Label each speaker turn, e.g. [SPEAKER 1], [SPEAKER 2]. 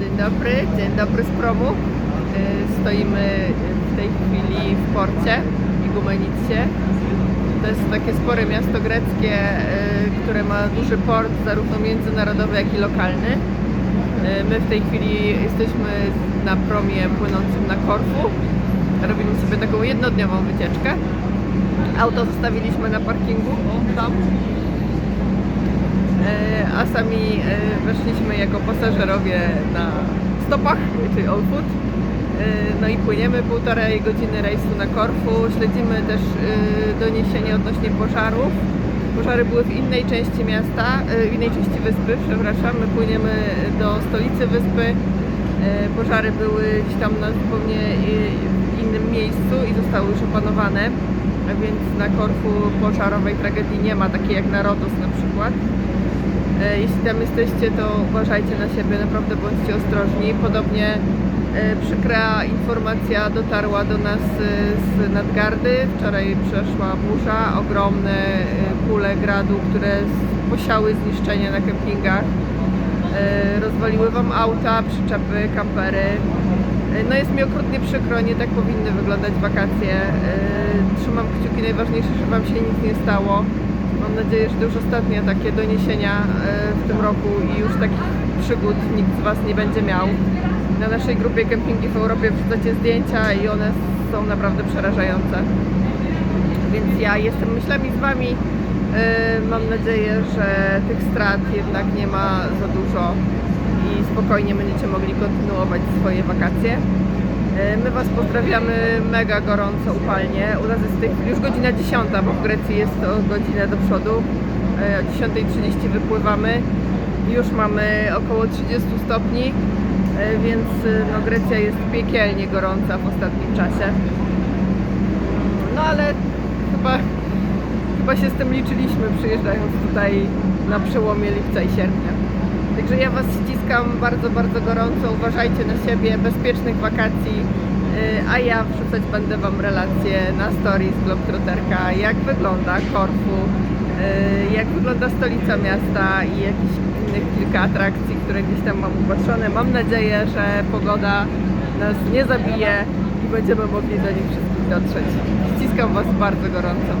[SPEAKER 1] Dzień dobry, dzień dobry z promu. Y, Stoimy w tej chwili w porcie Igumenicie. To jest takie spore miasto greckie, y, które ma duży port, zarówno międzynarodowy, jak i lokalny. Y, My w tej chwili jesteśmy na promie płynącym na Korfu. Robimy sobie taką jednodniową wycieczkę. Auto zostawiliśmy na parkingu, tam. A sami e, weszliśmy jako pasażerowie na stopach, czyli all food. E, No i płyniemy półtorej godziny rejsu na Korfu. Śledzimy też e, doniesienia odnośnie pożarów. Pożary były w innej części miasta, w innej części wyspy, przepraszam. My płyniemy do stolicy wyspy. Pożary były gdzieś tam na zupełnie innym miejscu i zostały już opanowane. A więc na Korfu pożarowej tragedii nie ma, takiej jak na Rodos na przykład. E, Jeśli tam jesteście, to uważajcie na siebie, naprawdę bądźcie ostrożni. Podobnie e, przykra informacja dotarła do nas e, z Nadgardy. Wczoraj przeszła burza, ogromne kule gradu, które posiały zniszczenia na kempingach. Rozwaliły Wam auta, przyczepy, kampery. No jest mi okrutnie przykro, nie tak powinny wyglądać wakacje. Trzymam kciuki, najważniejsze, żeby Wam się nic nie stało. Mam nadzieję, że to już ostatnie takie doniesienia e, w tym roku i już takich przygód nikt z Was nie będzie miał. Na naszej grupie Kempingi w Europie wrzucacie zdjęcia i one są naprawdę przerażające. Więc ja jestem myślami z Wami. E, Mam nadzieję, że tych strat jednak nie ma za dużo i spokojnie będziecie mogli kontynuować swoje wakacje. E, My Was pozdrawiamy mega gorąco, upalnie. U nas jest już godzina 10, bo w Grecji jest to godzinę do przodu. E, O 10.30 wypływamy. Już mamy około 30 stopni, e, więc no, Grecja jest piekielnie gorąca w ostatnim czasie. No ale chyba, chyba się z tym liczyliśmy przyjeżdżając tutaj na przełomie lipca i sierpnia. Także ja Was ściskam bardzo, bardzo gorąco. Uważajcie na siebie, bezpiecznych wakacji. Yy, A ja wrzucać będę Wam relacje na stories Globetrotterka, jak wygląda Korfu, yy, jak wygląda stolica miasta i jakichś innych kilka atrakcji, które gdzieś tam mam upatrzone. Mam nadzieję, że pogoda nas nie zabije i będziemy mogli do nich wszystkich dotrzeć. Ściskam Was bardzo gorąco.